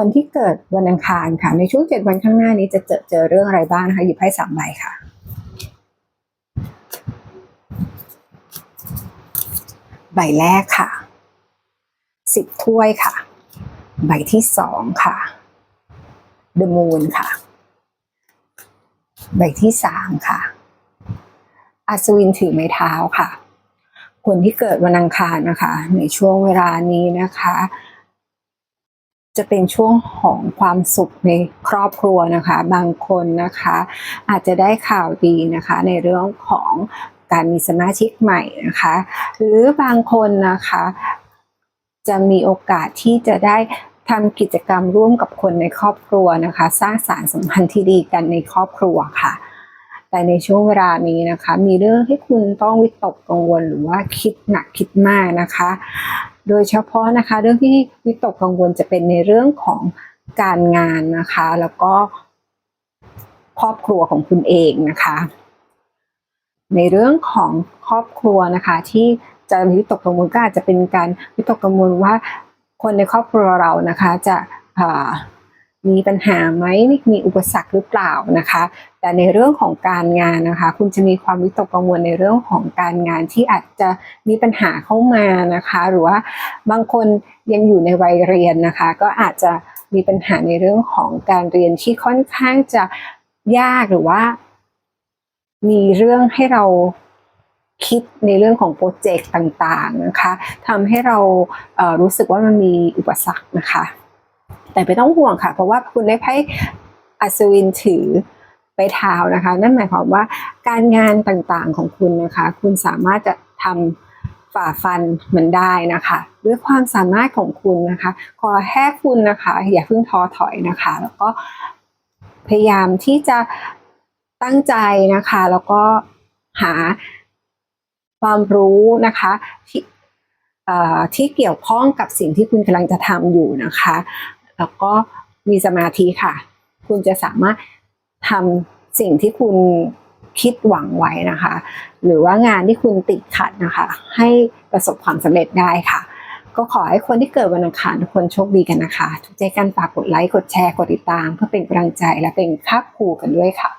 คนที่เกิดวันอังคารค่ะ ในช่วงเจ็ดวันข้างหน้านี้จะเจอเจอเรื่องอะไรบ้างนะคะหยิบให้สามใบค่ะใบแรกค่ะสิบถ้วยค่ะ ใบที่สองค่ะ The Moon ค่ะ ใบที่สามค่ะ อัศวินถือไม้เท้าค่ะ คนที่เกิดวันอังคารนะคะ ในช่วงเวลานี้นะคะ จะเป็นช่วงของความสุขในครอบครัวนะคะ บางคนนะคะ อาจจะได้ข่าวดีนะคะในเรื่องของการมีสมาชิกใหม่นะคะ หรือบางคนนะคะ จะมีโอกาสที่จะได้ทำกิจกรรมร่วมกับคนในครอบครัวนะคะ สร้างสารสัมพันธ์ที่ดีกันในครอบครัวค่ะ แต่ในช่วงเวลานี้นะคะ มีเรื่องที่คุณต้องวิตกกังวลหรือว่าคิดหนักคิดมากนะคะ โดยเฉพาะนะคะเรื่องที่วิตกกังวลจะเป็นในเรื่องของการงานนะคะ แล้วก็ครอบครัวของคุณเองนะคะ ในเรื่องของครอบครัวนะคะที่จะวิตกกังวลก็อาจจะเป็นการวิตกกังวลว่าคนในครอบครัวเรานะคะจะอ่า มีปัญหาไหมมีอุปสรรคหรือเปล่านะคะ แต่ในเรื่องของการงานนะคะ คุณจะมีความวิตกกังวลในเรื่องของการงานที่อาจจะมีปัญหาเข้ามานะคะ หรือว่าบางคนยังอยู่ในวัยเรียนนะคะ ก็อาจจะมีปัญหาในเรื่องของการเรียนที่ค่อนข้างจะยากหรือว่า มีเรื่องให้เราคิดในเรื่องของโปรเจกต์ต่างๆนะคะทำให้เราเรู้สึกว่ามันมีอุปสรรคนะคะ แต่ไม่ต้องห่วงค่ะ เพราะว่าคุณได้ไพ่อัศวินถือไปเท้านะคะ นั่นหมายความว่าการงานต่างๆของคุณนะคะ คุณสามารถจะทำฝ่าฟันมันได้นะคะ ด้วยความสามารถของคุณนะคะ ขอแค่คุณนะคะ อย่าเพิ่งท้อถอยนะคะ แล้วก็พยายามที่จะตั้งใจนะคะ แล้วก็หาความรู้นะคะที่เอ่อที่เกี่ยวข้องกับสิ่งที่คุณกำลังจะทำอยู่นะคะ แล้วก็มีสมาธิค่ะ คุณจะสามารถทำสิ่งที่คุณคิดหวังไว้นะคะ หรือว่างานที่คุณติดขัดนะคะ ให้ประสบความสำเร็จได้ค่ะ ก็ขอให้คนที่เกิดวันอังคารทุกคนโชคดีกันนะคะ ทุกใจกันฝากกดไลค์ กดแชร์ กดติดตาม เพื่อเป็นกำลังใจและเป็นค่าครูกันด้วยค่ะ